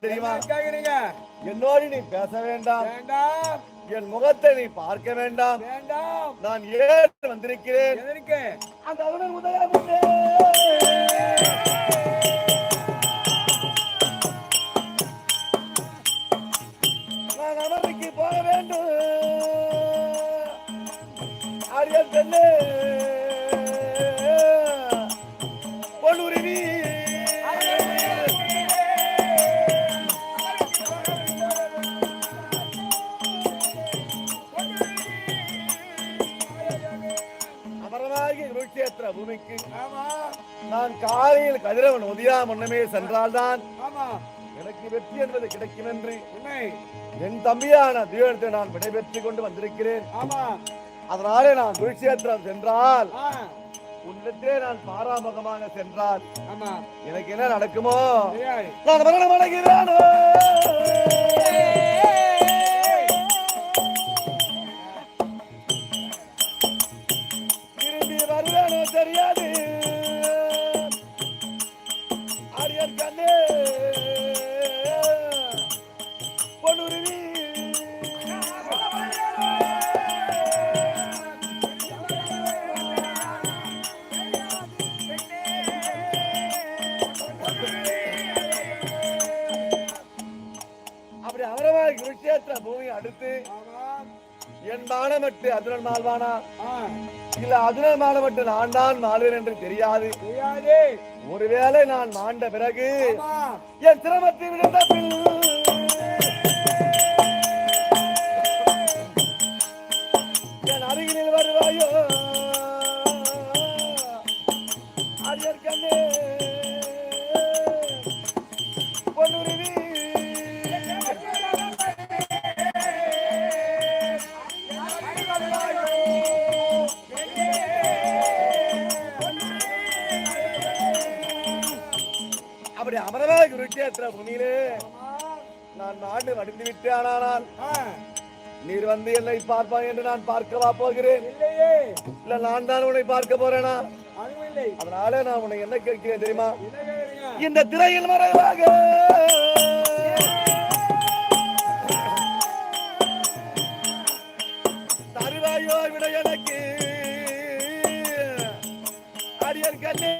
தெரியுமா? கேக்குறீங்க என்னோடு நீ பேச வேண்டாம். வேண்டாம். என் முகத்தை நீ பார்க்க வேண்டாம். வேண்டாம். நான் ஏன் வந்திருக்கிறேன். எதற்கு? அந்த அருணன் முதலாமுதே. நான் அமர்வுக்கு போக வேண்டும். அரியல் பெண்ணே. உதயா முன்னமே சென்றால்தான். எனக்கு வெற்றி என்பது கிடைக்கும் என்று என் தம்பியான தீவனத்தை நான் விடைபெற்றுக் கொண்டு வந்திருக்கிறேன். அதனாலே நான் குருட்சேத்திரம் சென்றால் ஆ, உன்னிடத்திலே நான் பாராமுகமாக சென்றால் எனக்கு என்ன நடக்குமோ? நான் மரணம் அடைகிறானோ. திரும்பி வருவேனோ தெரியாது. குருட்சேத்திர பூமி அடுத்து என் மானமட்டு அதுரன் மால்வானா? ஆ, இல்ல அதுரன் மானமட்டு நான் தான் மாள்வேன் என்று தெரியாது. தெரியாது. ஒருவேளை நான் மாண்ட பிறகு என் சிரமத்தை விழுந்த பின் என் அருகினில் வருவாயோ? அரியர் கண்ணே. குருட்சேத்திர பூமியிலே? நான் நாடு வடிந்து விட்டு ஆனால் ஆ, நீர் வந்து என்னை பார்ப்பாய் என்று நான் பார்க்கவா போகிறேன்? இல்லையே. இல்ல நான் தான் உன்னை பார்க்க போறேனா? அதனால நான் உன்னை என்ன கேட்கிறேன் தெரியுமா? இந்த திரையில் மறைவாக. தருவாயோ விட எனக்கு. அடியர் கண்ணே.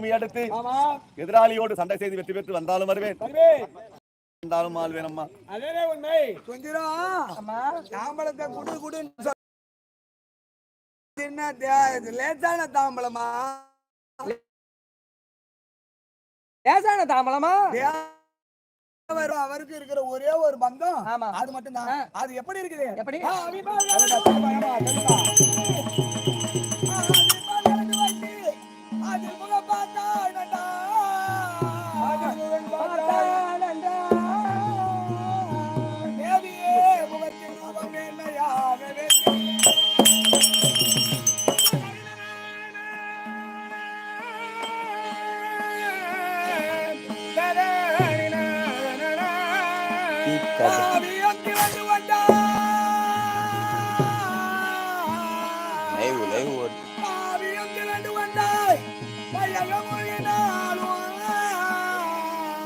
பூமி அடுத்து ஆமா. எதிராளியோடு சண்டை செய்து வெற்றி பெற்று வந்தாலும் வருவேன். வந்தாலும் ஆள்வேன் அம்மா. அதே உண்மை. கொஞ்சம் தாம்பளத்தை குடு குடுன்னு சொல். என்ன லேசான தாம்பளமா லேசான தாம்பலமா? தேவர் அவருக்கு இருக்கிற ஒரே ஒரு பந்தம். ஆமா. அது மட்டும் தான் அது எப்படி இருக்குது? எப்படி?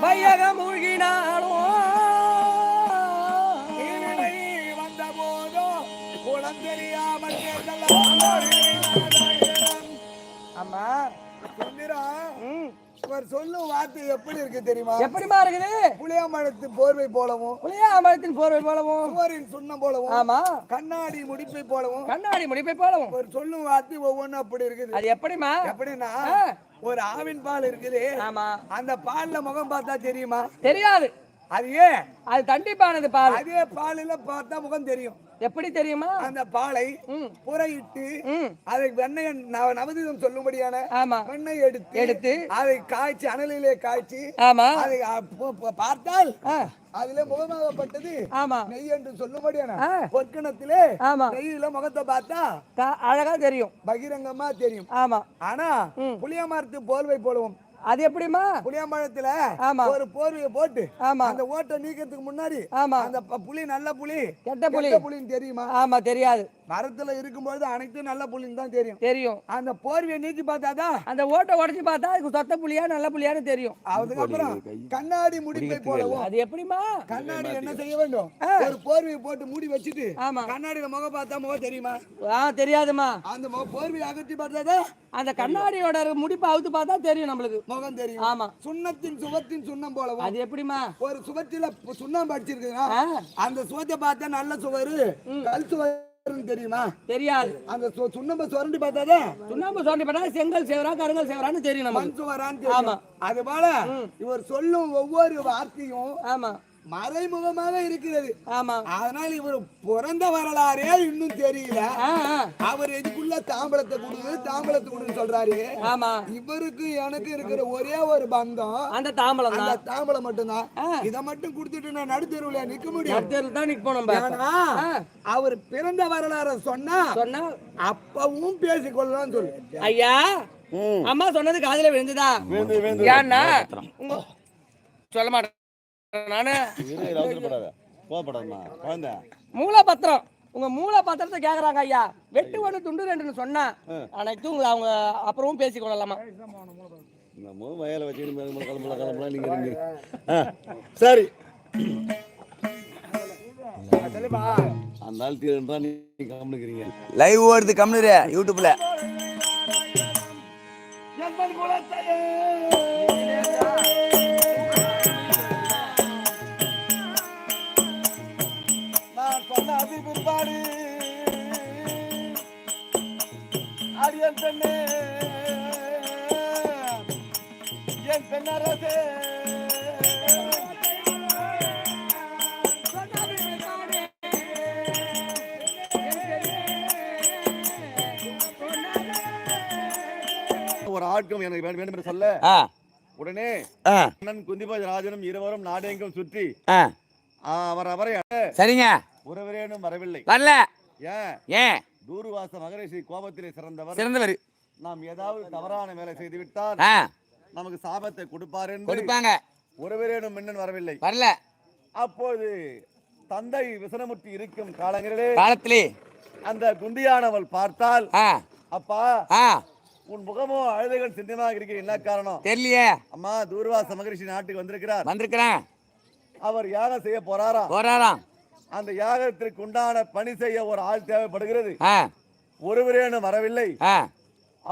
வையகம் மூழ்கினாலும் இனிமை வந்தபோதோ குளம் தெரியாமல். அம்மா சுந்தரா. இவர் சொல்லும் வார்த்தை எப்படி இருக்கு தெரியுமா? எப்படிமா இருக்குது? புளியமரத்து போர்வை போலவும் புளியா அமரத்தின் போர்வை போலவும். சுவரின் சுண்ணம் போலவும் ஆமா. கண்ணாடி முடிப்பை போலவும் கண்ணாடி முடிப்பை போலவும். ஒரு சொல்லும் வார்த்தை ஒவ்வொன்றும் அப்படி இருக்குது. அது எப்படிமா எப்படின்னா. ஒரு ஆவின் பால் இருக்குது. ஆமா. அந்த பால்ல முகம் பார்த்தா தெரியுமா? தெரியாது. அது ஏன்? அது தண்டிப்பானது பால். அதே பாலில பார்த்தா முகம் தெரியும். எப்படி தெரியுமா? அந்த பாலை புறையிட்டு அதை வெண்ணெய் நவ- நவதீதம் சொல்லும்படியான ஆமா. வெண்ணெய் எடுத்து எடுத்து. அதை காய்ச்சி அனலிலே காய்ச்சி ஆமா. அதை பார்த்தால் அதிலே முகமாகப்பட்டது ஆமா. நெய் என்று சொல்லும்படியான. பொற்கணத்திலே ஆமா. நெய்யில முகத்தை பார்த்தா அழகா தெரியும். பகிரங்கமா தெரியும். ஆமா. ஆனா. புளியமரத்து போர்வை போலவும் அது எப்படிமா புளியம்பழத்துல ஆமா. ஒரு போர்வையை போட்டு ஆமா. அந்த ஓட்டை நீக்கிறதுக்கு முன்னாடி ஆமா. அந்த ப- புலி நல்ல புலி கெட்ட புலி கெட்ட புலின்னு தெரியுமா? ஆமா தெரியாது. மரத்துல இருக்கும்போது அனைத்தும் நல்ல புள்ளின்னு தான் தெரியும். தெரியும். அந்த போர்வையை நீக்கி பார்த்தாதான் அந்த ஓட்டை உடைச்சு பார்த்தா அதுக்கு சொத்த புள்ளியா நல்ல புள்ளியான்னு தெரியும். அதுக்கப்புறம் கண்ணாடி முடிப்பை போலவும் அது எப்படிமா கண்ணாடி என்ன செய்ய வேண்டும்? ஒரு போர்வையை போட்டு மூடி வச்சுட்டு ஆமா. கண்ணாடியில முகம் பார்த்தா முகம் தெரியுமா? ஆ தெரியாதுமா அந்த முக போர்வையை அகற்றி பார்த்தாதான் அந்த கண்ணாடியோட முடிப்பை அவுத்து பார்த்தா தெரியும் நம்மளுக்கு. முகம் தெரியும். ஆமா. சுண்ணத்தின் சுவத்தின் சுண்ணம் போலவும் அது எப்படிமா ஒரு சுவத்தில சுண்ணம் அடிச்சிருக்குதுன்னா ஆ, அந்த சுவத்தை பார்த்தா நல்ல சுவரு. கல் சுவருன்னு தெரியுமா? தெரியாது. அந்த சுண்ணம்ப சுரண்டி பார்த்தாதான் சுண்ணாம்பு சொல்லி பார்த்தா செங்கல் சேவரா கருங்கல் சேவரான்னு தெரியும் மண் சுவரான்னு தெரியும். ஆமா. அது போல இவர் சொல்லும் ஒவ்வொரு வார்த்தையும் ஆமா. மறைமுகமாக இருக்கிறது. ஆமா. அதனால இவர் பிறந்த வரலாறே இன்னும் தெரியல. அவர் எதுக்குள்ள தாம்பளத்தை கொடுது தாம்பளத்தை கொடுன்னு சொல்றாரு. ஆமா. இவருக்கு எனக்கு இருக்கிற ஒரே ஒரு பந்தம். அந்த தாம்பலம் அந்த தான் தாம்பளம் மட்டும்தான். இத மட்டும் கொடுத்துட்டு நான் நடுத்தெருவுல நிக்க முடியும். அடுத்தது தான் ஏன்னா ஆ. அவர் பிறந்த வரலாற சொன்னா சொன்னா அப்பவும் பேசிக்கொள்ளலாம் சொல்லு. ஐயா அம்மா சொன்னது காதுல விழுந்துதா? வேந்து வேந்து ஏன்னா சொல்ல மாட்டேன். நானு. கோவப்படாதம்மா. குழந்தை. மூல பத்திரம் உங்க மூல பத்திரத்தை கேக்குறாங்க ஐயா. வெட்டு ஒண்ணு துண்டு ரெண்டுன்னு சொன்னா அனைத்தும் உங்க- அவங்க அப்புறமும் பேசிக் கொள்ளலாமா இந்த முழு வயலை வச்சுக்கிட்டு கிளம்பலாம் கிளம்பலாம் நீங்க சரி. அந்த ஆள் தீரன்றா நீ கம்முனுக்கிறீங்க லைவ் ஓடுது கம்னரு யூடியூப்ல ஒரு ஆட்கம் எனக்கு வேண்டும் என்று சொல்ல. உடனே அண்ணன் குந்திபாஜ் ராஜனும் இருவரும் நாடெங்கும் சுற்றி அவர் அவரை சரிங்க. உறவரேனும் வரவில்லை. வரல. ஏன்? ஏன் தூர்வாச மகரிஷி கோபத்திலே சிறந்தவர். சிறந்தவர். நாம் ஏதாவது தவறான வேலை செய்து விட்டால் நமக்கு சாபத்தை கொடுப்பார் என்று கொடுப்பாங்க. உறவரேனும் மின்னன் வரவில்லை. வரல. அப்போது தந்தை விசனமுற்றி இருக்கும் காலங்களிலே காலத்திலே. அந்த குந்தியானவள் பார்த்தால் அப்பா உன் முகமோ அழுதைகள் சிந்தமாக இருக்கிற என்ன காரணம்? தெரியலையே. அம்மா தூர்வாச மகரிஷி நாட்டுக்கு வந்திருக்கிறார். வந்திருக்கிறேன். அவர் யாகம் செய்ய போறாரா? போறாராம். அந்த யாகத்திற்கு உண்டான பணி செய்ய ஒரு ஆள் தேவைப்படுகிறது. ஒருவரேனும் வரவில்லை.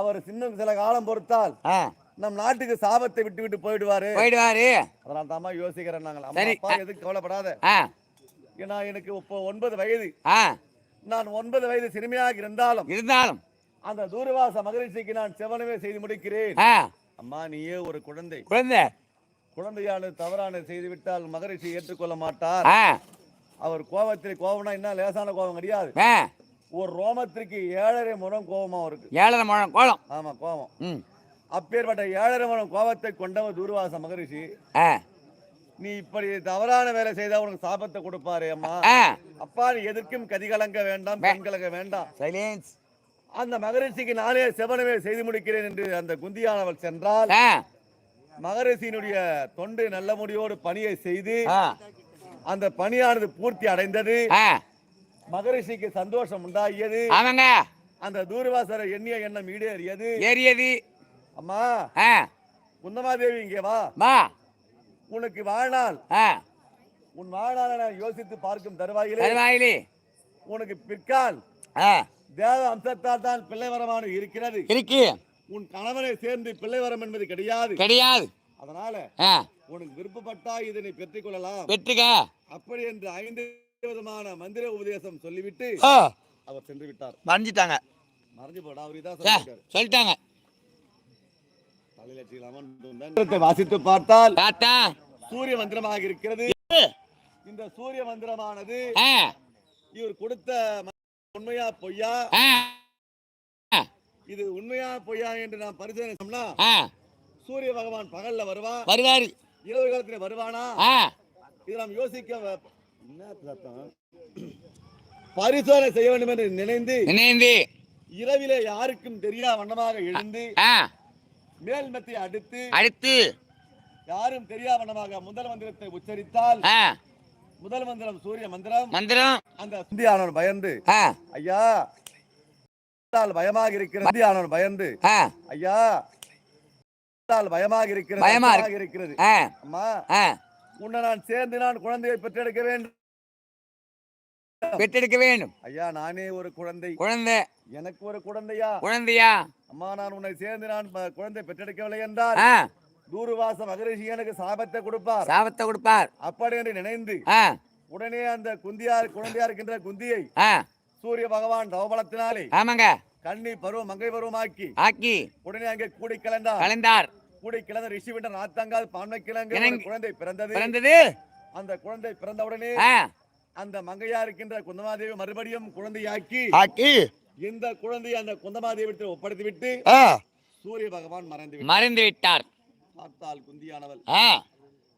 அவர் இன்னும் சில காலம் பொறுத்தால் நம் நாட்டுக்கு சாபத்தை விட்டு விட்டு போயிடுவாரு. போயிடுவாரு. அதனால தாமா யோசிக்கிறேன் நாங்கள். சரி. எதுக்கு கவலைப்படாத. ஏன்னா எனக்கு இப்போ ஒன்பது வயது. நான் ஒன்பது வயது சிறுமியாக இருந்தாலும் இருந்தாலும் அந்த தூர்வாச மகரிஷிக்கு நான் செவனவே செய்து முடிக்கிறேன். அம்மா நீயே ஒரு குழந்தை. குழந்தை. குழந்தையானது தவறானது செய்து விட்டால் மகரிஷி ஏற்றுக்கொள்ள மாட்டார். அவர் கோபத்தில் கோபம்னா என்ன? லேசான கோபம் கிடையாது. ஒரு ரோமத்திற்கு ஏழரை முறம் கோபமா இருக்கு. ஏழரை முழம் கோலம் ஆமா கோபம். அப்பேற்பட்ட ஏழரை முறம் கோபத்தை கொண்டவர் தூர்வாச மகரிஷி நீ இப்படி தவறான வேலை செய்தா உனக்கு சாபத்தை கொடுப்பாரு அம்மா. அப்பா நீ எதற்கும் கதி கலங்க வேண்டாம் பெண் கலங்க வேண்டாம். சைலன்ஸ் அந்த மகரிஷிக்கு நானே செவனவே செய்து முடிக்கிறேன் என்று அந்த குந்தியானவள் சென்றால் மகரிஷியினுடைய தொண்டு நல்ல முடியோடு பணியை செய்து அந்த பணியானது பூர்த்தி அடைந்தது. மகரிஷிக்கு சந்தோஷம் உண்டாகியது. அந்த தூர்வாசர எண்ணிய எண்ணம் ஈடேறியது. ஏறியது. அம்மா குந்தமாதேவி இங்கே வா. உனக்கு வாழ்நாள். உன் வாழ்நாளை நான் யோசித்து பார்க்கும் தருவாயிலே. உனக்கு பிற்கால். தேவ அம்சத்தால் தான் பிள்ளை வரமான இருக்கிறது. இருக்கு. உன் கணவனை சேர்ந்து பிள்ளை வரம் என்பது கிடையாது. கிடையாது. அதனால உனக்கு விருப்பப்பட்டா இதனை பெற்றுக் கொள்ளலாம். வெட்டுக அப்படி என்று ஐந்து விதமான மந்திர உபதேசம் சொல்லிவிட்டு அவர் சென்று விட்டார். வரைஞ்சிட்டாங்க மறைஞ்சு போடா அவர் இதான் சொல்லிட்டாங்க. மந்திரத்தை வாசித்து பார்த்தால் சூரிய மந்திரமாக இருக்கிறது. இந்த சூரிய மந்திரமானது இவர் கொடுத்த உண்மையா பொய்யா? இது உண்மையா பொய்யா என்று நாம் பரிசோதனை சூரிய பகவான் பகல்ல வருவா? வருவாரு. இரவு காலத்துல வருவானா? இது நாம் யோசிக்க? பரிசோதனை செய்ய வேண்டும் என்று நினைந்து நினைந்து. இரவிலே யாருக்கும் தெரியா வண்ணமாக எழுந்து ஆ. மேல்மத்தை அடுத்து அடுத்து. யாரும் தெரியா வண்ணமாக முதல் மந்திரத்தை உச்சரித்தால் முதல் மந்திரம் சூரிய மந்திரம். மந்திரம். அந்த இந்தியானவன் பயந்து. ஐயா பயமாக இருக்கிறது. இந்தியானவன் பயந்து. ஐயா பயமாக இருக்கிறது. பயமா இருக்கு. அச்சமாக இருக்கிறது. அம்மா உன்னை நான் சேர்ந்து நான் குழந்தையை பெற்றெடுக்க வேண்டும். பெற்றெடுக்க வேண்டும். ஐயா நானே ஒரு குழந்தை. குழந்தை. எனக்கு ஒரு குழந்தையா? குழந்தையா? அம்மா நான் உன்னை சேர்ந்து நான் குழந்தை பெற்றெடுக்கவில்லை என்றால் தூர்வாச மகரிஷி எனக்கு சாபத்தை கொடுப்பார். சாபத்தை கொடுப்பார். அப்படி என்று நினைந்து உடனே அந்த குந்தியார் குழந்தையா இருக்கின்ற குந்தியை சூரிய பகவான் தவபலத்தினாலே ஆமாங்க. கன்னி பருவம் மங்கை பருவமாக்கி ஆக்கி உடனே அங்கே கூடி கலந்தார் கலந்தார். கூடி கிளந்த ரிஷி விட்ட நாத்தங்கால் பான்மை கிழங்கு குழந்தை பிறந்தது. பிறந்தது. அந்த குழந்தை பிறந்த உடனே அந்த மங்கையா இருக்கின்ற குந்தமாதேவி மறுபடியும் குழந்தையாக்கி ஆக்கி இந்த குழந்தையை அந்த குந்தமாதேவி ஒப்படைத்து விட்டு சூரிய பகவான் மறைந்து மறைந்து விட்டார் பார்த்தால் குந்தியானவள். ஆ.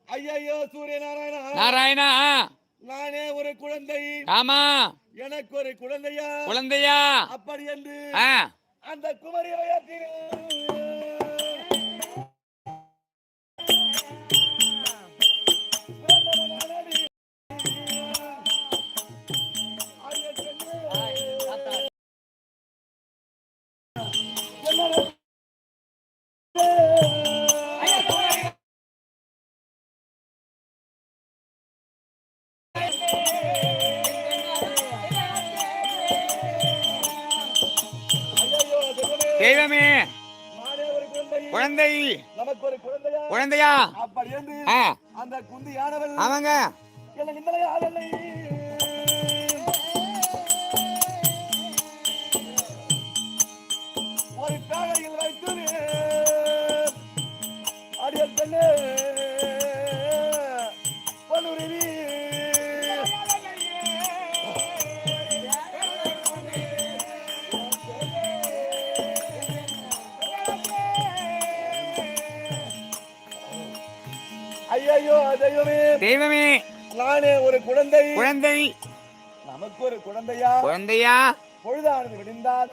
ஐயையோ சூரிய நாராயணா. நாராயணா நானே ஒரு குழந்தை. ஆமா. எனக்கு ஒரு குழந்தையா? குழந்தையா? அப்படி என்று அந்த குமரி தெய்வமே. குழந்தை குழந்தை. நமக்கு ஒரு குழந்தையா? அந்த எனக்கு இந்த ஆளலை ஒரு காலையில் வைத்து அடியல் பெண்ணே. தெய்வமே. நானே ஒரு குழந்தை. குழந்தை. நமக்கு ஒரு குழந்தையா? குழந்தையா? பொழுதானது விடிந்தால்.